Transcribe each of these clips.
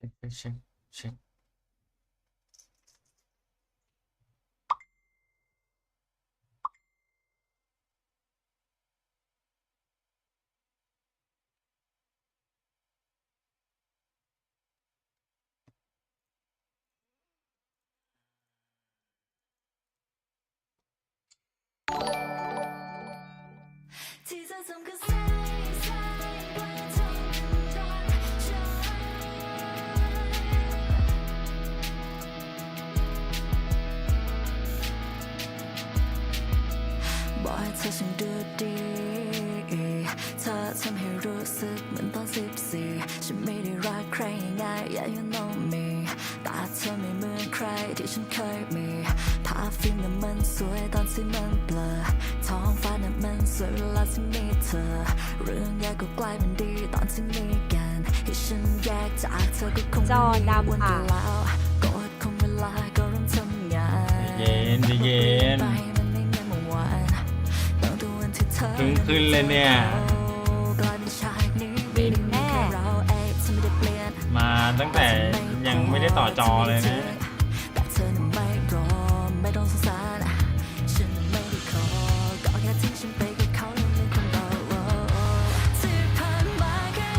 ช็คเช็ สึกเหมือนตอนสิบสี่ฉันไม่ได้รักใครง่ายๆ yeah you know me ต่เธอไม่เหมือนใครที่ฉันเคยมีภาพฟิล์มนั้นมันสวยตอนที่มันเบลอท้องฟ้านั้นมันสวยเวลาที่มีเธอ เรื่องแย่ก็กลายเป็นดีตอนที่มีกันให้ฉันแยกจากเธอก็คงจอดำค่ะกันแล้วกดคงเวลาก็เริ่มทำงานใจเย็นใจเย็น ไปมันไม่เหมือนเมื่อวานบางตัววันที่เธอครึ่งขึ้นเลยเนี่ย ตั้งแต่ยังไม่ได้ต่อจอเลยนะแต่เธอนั้นไม่รอไม่ต้องสงสารฉันไม่ได้ขอก็แค่ทิ้งฉันไปกับเขายังเป็นคนเราที่ผ่านมาแค่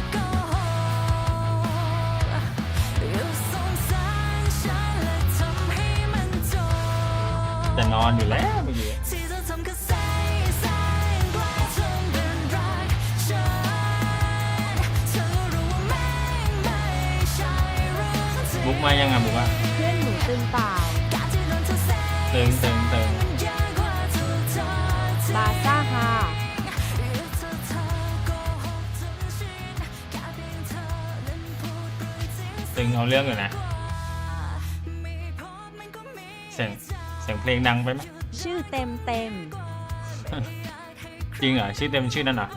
นอนอยู่แล้ว บุ๊กมายังอะบุ๊กอะเพื่อนหนูตึงเปล่าการที่โดนเธอแสงเติงเติงเติงมันยากกว่าถูกเธอทิ้งบาซ่าฮาอยู่เธอเธอโกหกจนชินแค่เพียงเธอนั้นพูดด้วยจริงตึงเอาเรื่องอยู่นะมีพบมันก็มีเสียงเสียงเพลงดังไปไหมชื่อเต็มเต็ม จริงเหรอชื่อเต็มชื่อนั่นเหรอ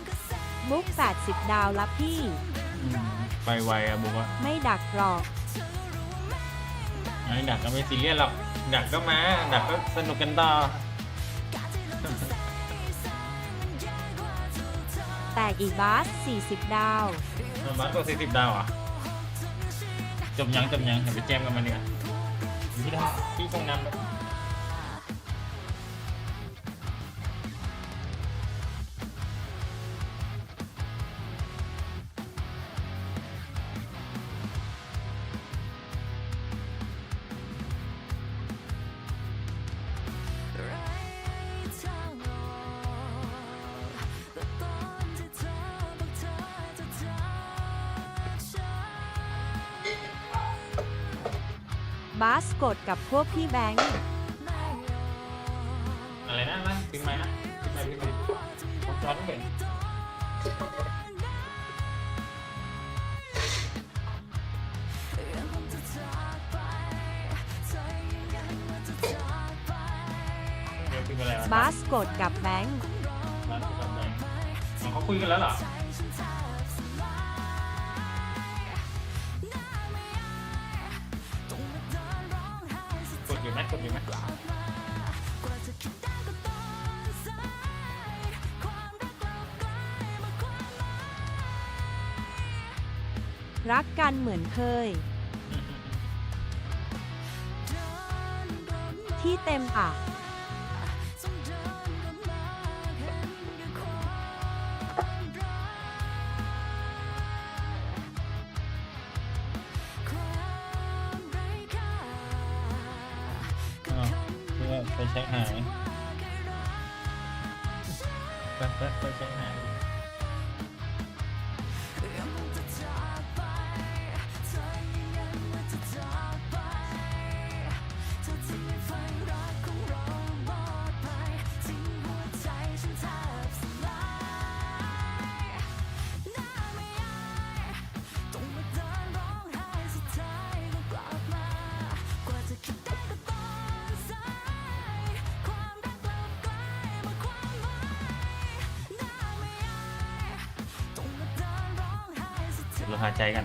ำก็แสงมุก 80 ดาวละพี่อืมไปไวอะบุ๊กอะไม่ดักหรอกไอ้ดักก็ไม่ซีเรียสหรอก ดักก็มา ดักก็สนุกกันต่อ อีบาส40 ดาวมันบัสตัวสี่สิบดาวเหรอะจบยังจบยังเดี๋ยวไปแจมกันมาเนีกว่ยพี่ทำพี่คงนำ บาสกดกับพวกพี่แบงค์อะไรนะนะพิมพ์มานะพิมพ์มาพิมพ์มาผมจอดไม่เห็นเดี๋ยวพิมพ์อะไรวะบาสกดกับแบงค์ร้านสุดท้ายอ๋อเขาคุยกันแล้วเหรอ อยู่ไหมกดอยู่ไหมรักกันเหมือนเคย ที่เต็มอะ ไปเช็คหายไปไปไปเช็คหาย หาใจกัน